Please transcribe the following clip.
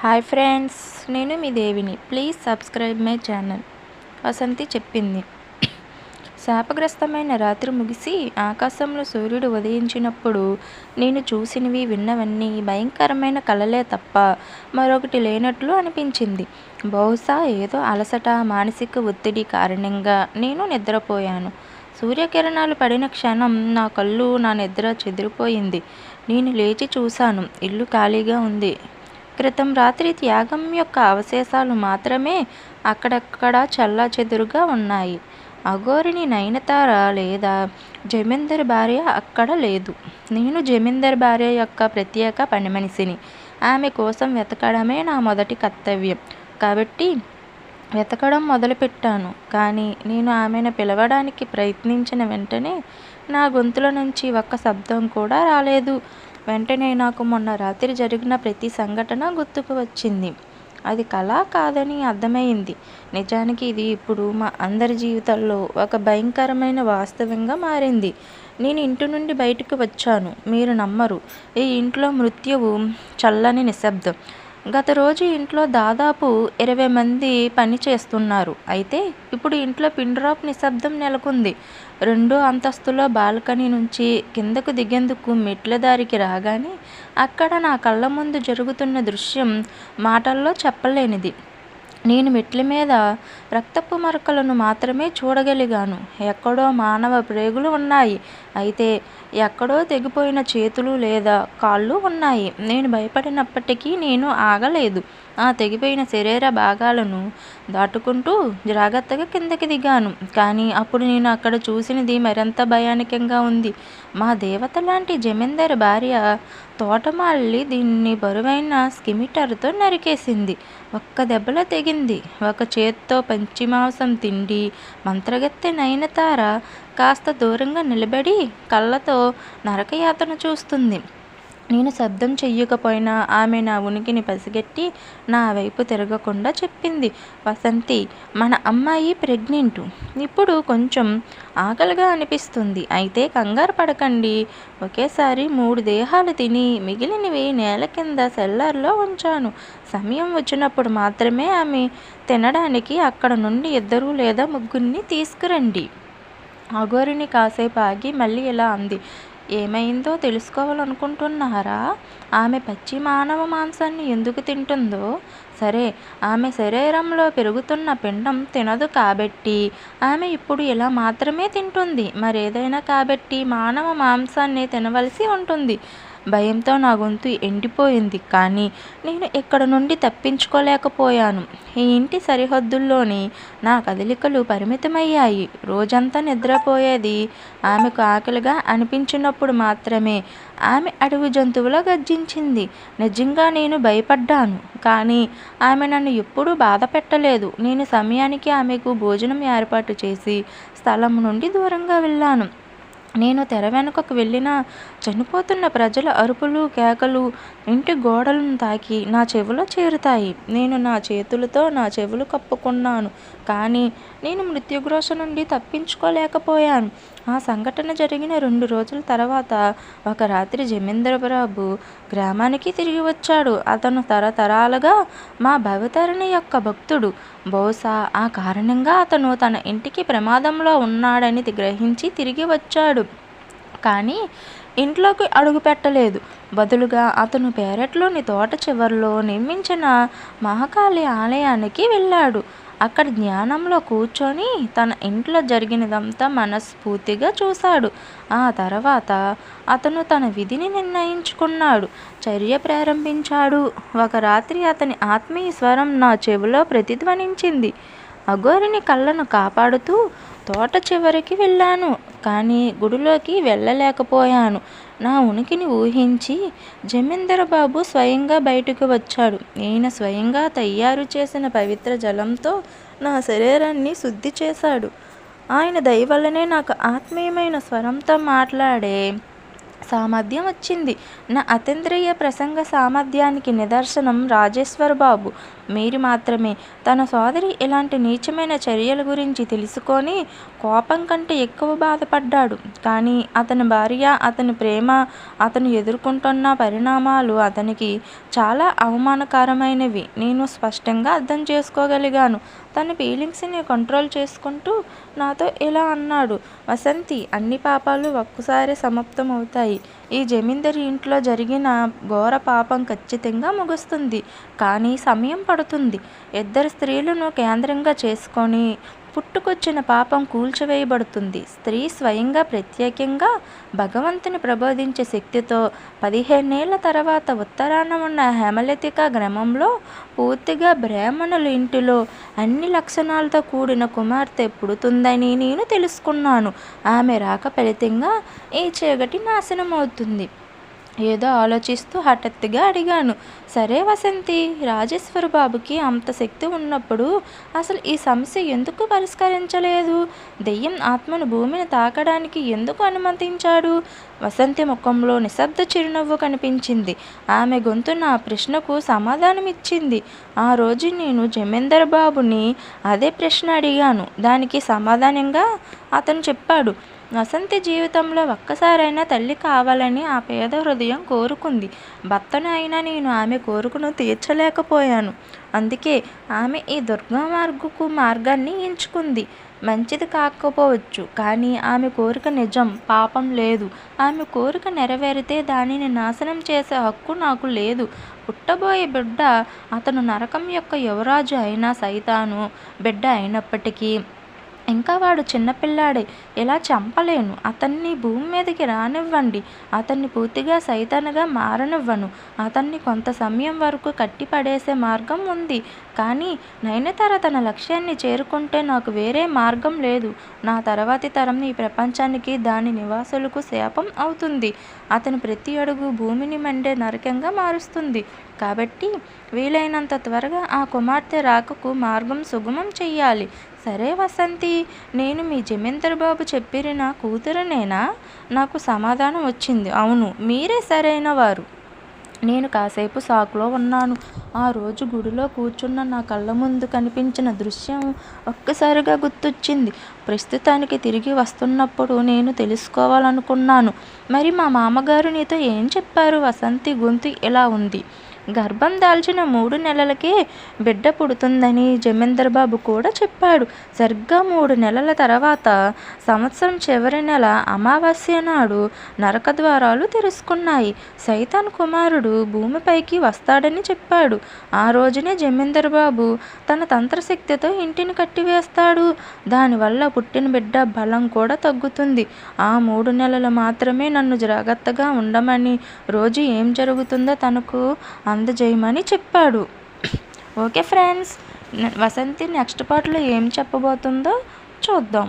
Hi friends నేను మీ దేవిని. Please subscribe my channel Vasanthi చెప్పింది. శాపగ్రస్తమైన రాత్రి ముగిసి ఆకాశంలో సూర్యుడు ఉదయించినప్పుడు నేను చూసినవి విన్నవన్నీ భయంకరమైన కలలే తప్ప మరొకటి లేనట్లు అనిపించింది. బహుశా ఏదో అలసట మానసిక ఒత్తిడి కారణంగా నేను నిద్రపోయాను. సూర్యకిరణాలు పడిన క్షణం నా కళ్ళు నా నిద్ర చెదిరిపోయింది. నేను లేచి చూశాను. ఇల్లు ఖాళీగా ఉంది. క్రితం రాత్రి త్యాగం యొక్క అవశేషాలు మాత్రమే అక్కడక్కడ చెల్లాచెదురుగా ఉన్నాయి. అఘోరిని నయనతార లేదా జమీందర్ భార్య అక్కడ లేదు. నేను జమీందర్ భార్య యొక్క ప్రత్యేక పనిమనిషిని ఆమె కోసం వెతకడమే నా మొదటి కర్తవ్యం. కాబట్టి వెతకడం మొదలుపెట్టాను. కానీ నేను ఆమెను పిలవడానికి ప్రయత్నించిన వెంటనే నా గొంతుల నుంచి ఒక్క శబ్దం కూడా రాలేదు. వెంటనే నాకు మొన్న రాత్రి జరిగిన ప్రతి సంఘటన గుర్తుకు వచ్చింది. అది కళ కాదని అర్థమైంది. నిజానికి ఇది ఇప్పుడు మా అందరి జీవితాల్లో ఒక భయంకరమైన వాస్తవంగా మారింది. నేను ఇంటి నుండి బయటకు వచ్చాను. మీరు నమ్మరు. ఈ ఇంట్లో మృత్యువు చల్లని నిశ్శబ్దం. గత రోజు ఇంట్లో దాదాపు ఇరవై మంది పని చేస్తున్నారు. అయితే ఇప్పుడు ఇంట్లో పిన్ డ్రాప్ నిశ్శబ్దం నెలకొంది. రెండో అంతస్తులో బాల్కనీ నుంచి కిందకు దిగేందుకు మెట్ల దారికి రాగానే అక్కడ నా కళ్ళ ముందు జరుగుతున్న దృశ్యం మాటల్లో చెప్పలేనిది. నేను మెట్ల మీద రక్తపు మరకలను మాత్రమే చూడగలిగాను. ఎక్కడో మానవ ప్రేగులు ఉన్నాయి. అయితే ఎక్కడో తెగిపోయిన చేతులు లేదా కాళ్ళు ఉన్నాయి. నేను భయపడినప్పటికీ నేను ఆగలేదు. ఆ తెగిపోయిన శరీర భాగాలను దాటుకుంటూ జాగ్రత్తగా కిందకి దిగాను. కానీ అప్పుడు నేను అక్కడ చూసినది మరింత భయానకంగా ఉంది. మా దేవత లాంటి జమీందార్ భార్య తోటమాలి దీన్ని బరువైన స్కిమిటర్తో నరికేసింది. ఒక్క దెబ్బలో తెగింది. ఒక చేత్తో పంచిమాంసం తిండి. మంత్రగత్తె నయనతార కాస్త దూరంగా నిలబడి కళ్ళతో నరకయాతన చూస్తుంది. నేను శబ్దం చెయ్యకపోయినా ఆమె నా ఉనికిని పసిగట్టి నా వైపు తిరగకుండా చెప్పింది వసంతి మన అమ్మాయి ప్రెగ్నెంట్. ఇప్పుడు కొంచెం ఆకలిగా అనిపిస్తుంది. అయితే కంగారు పడకండి. ఒకేసారి మూడు దేహాలు తిని మిగిలినవి నేల కింద సెల్లర్లో ఉంచాను. సమయం వచ్చినప్పుడు మాత్రమే ఆమె తినడానికి అక్కడ నుండి ఇద్దరు లేదా ముగ్గురిని తీసుకురండి. అగోరిని కాసేపు ఆగి మళ్ళీ ఇలా అంది. ఏమైందో తెలుసుకోవాలనుకుంటున్నారా? ఆమె పచ్చి మానవ మాంసాన్ని ఎందుకు తింటుందో? సరే ఆమె శరీరంలో పెరుగుతున్న పిండం తినదు కాబట్టి ఆమె ఇప్పుడు ఇలా మాత్రమే తింటుంది. మరేదైనా కాబట్టి మానవ మాంసాన్ని తినవలసి ఉంటుంది. భయంతో నా గొంతు ఎండిపోయింది. కానీ నేను ఇక్కడ నుండి తప్పించుకోలేకపోయాను. ఈ ఇంటి సరిహద్దుల్లోని నా కదలికలు పరిమితమయ్యాయి. రోజంతా నిద్రపోయేది ఆమెకు ఆకలిగా అనిపించినప్పుడు మాత్రమే ఆమె అడవి జంతువులా గర్జించింది. నిజంగా నేను భయపడ్డాను. కానీ ఆమె నన్ను ఎప్పుడూ బాధ పెట్టలేదు. నేను సమయానికి ఆమెకు భోజనం ఏర్పాటు చేసి స్థలం నుండి దూరంగా వెళ్ళాను. నేను తెర వెనుకకు వెళ్ళిన చనిపోతున్న ప్రజల అరుపులు కేకలు ఇంటి గోడలను తాకి నా చెవిలో చేరుతాయి. నేను నా చేతులతో నా చెవులు కప్పుకున్నాను. కానీ నేను మృత్యుగ్రోష నుండి తప్పించుకోలేకపోయాను. ఆ సంఘటన జరిగిన రెండు రోజుల తర్వాత ఒక రాత్రి జమీందరబాబు గ్రామానికి తిరిగి వచ్చాడు. అతను తరతరాలుగా మా భవతరుని యొక్క భక్తుడు. బహుశా ఆ కారణంగా అతను తన ఇంటికి ప్రమాదంలో ఉన్నాడని గ్రహించి తిరిగి వచ్చాడు. కానీ ఇంట్లోకి అడుగు పెట్టలేదు. బదులుగా అతను పేరట్లోని తోట చివరిలో నిర్మించిన మహాకాళి ఆలయానికి వెళ్ళాడు. అక్కడ జ్ఞానంలో కూర్చొని తన ఇంట్లో జరిగినదంతా మనస్ఫూర్తిగా చూశాడు. ఆ తర్వాత అతను తన విధిని నిర్ణయించుకున్నాడు. చర్య ప్రారంభించాడు. ఒక రాత్రి అతని ఆత్మీయ స్వరం నా చెవిలో ప్రతిధ్వనించింది. అఘోరిని కళ్ళను కాపాడుతూ తోట చివరికి వెళ్ళాను కానీ గుడిలోకి వెళ్ళలేకపోయాను. నా ఉనికిని ఊహించి జమీందర్ బాబు స్వయంగా బయటకు వచ్చాడు. ఈయన స్వయంగా తయారు చేసిన పవిత్ర జలంతో నా శరీరాన్ని శుద్ధి చేశాడు. ఆయన దయవల్లనే నాకు ఆత్మీయమైన స్వరంతో మాట్లాడే సామర్థ్యం వచ్చింది. నా అతీంద్రియ ప్రసంగ సామర్థ్యానికి నిదర్శనం రాజేశ్వర్ బాబు. మీరు మాత్రమే. తన సోదరి ఇలాంటి నీచమైన చర్యల గురించి తెలుసుకొని కోపం కంటే ఎక్కువ బాధపడ్డాడు. కానీ అతని భార్య అతని ప్రేమ అతను ఎదుర్కొంటున్న పరిణామాలు అతనికి చాలా అవమానకరమైనవి. నేను స్పష్టంగా అర్థం చేసుకోగలిగాను. తన ఫీలింగ్స్ని కంట్రోల్ చేసుకుంటూ నాతో ఇలా అన్నాడు. వసంతి అన్ని పాపాలు ఒక్కసారి సమాప్తం ఈ జమీందరి ఇంట్లో జరిగిన ఘోర పాపం ఖచ్చితంగా ముగుస్తుంది. కానీ సమయం పడుతుంది. ఇద్దరు స్త్రీలను కేంద్రంగా చేసుకొని పుట్టుకొచ్చిన పాపం కూల్చివేయబడుతుంది. స్త్రీ స్వయంగా ప్రత్యేకంగా భగవంతుని ప్రబోధించే శక్తితో పదిహేనేళ్ళ తర్వాత ఉత్తరాన ఉన్న హేమలతిక గ్రామంలో పూర్తిగా బ్రాహ్మణుల ఇంటిలో అన్ని లక్షణాలతో కూడిన కుమార్తె పుడుతుందని నేను తెలుసుకున్నాను. ఆమె రాక ఫలితంగా ఈ చీకటి నాశనం అవుతుంది ఏదో ఆలోచిస్తూ హఠాత్తుగా అడిగాను సరే వసంతి రాజేశ్వర బాబుకి అంత శక్తి ఉన్నప్పుడు అసలు ఈ సమస్య ఎందుకు పరిష్కరించలేదు? దెయ్యం ఆత్మను భూమిని తాకడానికి ఎందుకు అనుమతించాడు? వసంతి ముఖంలో నిశ్శబ్ద చిరునవ్వు కనిపించింది. ఆమె గొంతు నా ప్రశ్నకు సమాధానమిచ్చింది. ఆ రోజు నేను జమీందర్ బాబుని అదే ప్రశ్న అడిగాను. దానికి సమాధానంగా అతను చెప్పాడు వసంతి జీవితంలో ఒక్కసారైనా తల్లి కావాలని ఆ పేద హృదయం కోరుకుంది. భర్తను అయినా నేను ఆమె కోరుకును తీర్చలేకపోయాను. అందుకే ఆమె ఈ దుర్గమార్గకు మార్గాన్ని ఎంచుకుంది. మంచిది కాకపోవచ్చు కానీ ఆమె కోరిక నిజం పాపం లేదు. ఆమె కోరిక నెరవేరితే దానిని నాశనం చేసే హక్కు నాకు లేదు. పుట్టబోయే బిడ్డ అతను నరకం యొక్క యువరాజు అయినా సైతాను బిడ్డ అయినప్పటికీ ఇంకా వాడు చిన్నపిల్లాడే ఇలా చంపలేను. అతన్ని భూమి మీదకి రానివ్వండి. అతన్ని పూర్తిగా సైతానుగా మారనివ్వను. అతన్ని కొంత సమయం వరకు కట్టి పడేసే మార్గం ఉంది. కానీ నయనతార తన లక్ష్యాన్ని చేరుకుంటే నాకు వేరే మార్గం లేదు. నా తర్వాతి తరం ఈ ప్రపంచానికి దాని నివాసులకు శాపం అవుతుంది. అతని ప్రతి అడుగు భూమిని మండే నరకంగా మారుస్తుంది. కాబట్టి వీలైనంత త్వరగా ఆ కుమార్తె రాకకు మార్గం సుగమం చెయ్యాలి. సరే వసంతి నేను మీ జమీందర్ బాబు చెప్పిన కూతురునేనా? నాకు సమాధానం వచ్చింది. అవును మీరే సరైన వారు. నేను కాసేపు సాకులో ఉన్నాను. ఆ రోజు గుడిలో కూర్చున్న నా కళ్ళ ముందు కనిపించిన దృశ్యం ఒక్కసారిగా గుర్తొచ్చింది. ప్రస్తుతానికి తిరిగి వస్తున్నప్పుడు నేను తెలుసుకోవాలనుకున్నాను. మరి మా మామగారు నీతో ఏం చెప్పారు? వసంతి గొంతు ఇలా ఉంది. గర్భం దాల్చిన మూడు నెలలకే బిడ్డ పుడుతుందని జమీందర్ బాబు కూడా చెప్పాడు. సరిగ్గా మూడు నెలల తర్వాత సంవత్సరం చివరి నెల అమావాస్య నాడు నరక ద్వారాలు తెరుచుకున్నాయి. సైతాన్ కుమారుడు భూమిపైకి వస్తాడని చెప్పాడు. ఆ రోజునే జమీందర్ బాబు తన తంత్రశక్తితో ఇంటిని కట్టివేస్తాడు. దానివల్ల పుట్టిన బిడ్డ బలం కూడా తగ్గుతుంది. ఆ మూడు నెలలు మాత్రమే నన్ను జాగ్రత్తగా ఉండమని రోజు ఏం జరుగుతుందో తనకు అందజేయమని చెప్పాడు. ఓకే ఫ్రెండ్స్ వసంతి నెక్స్ట్ పార్ట్లో ఏం చెప్పబోతుందో చూద్దాం.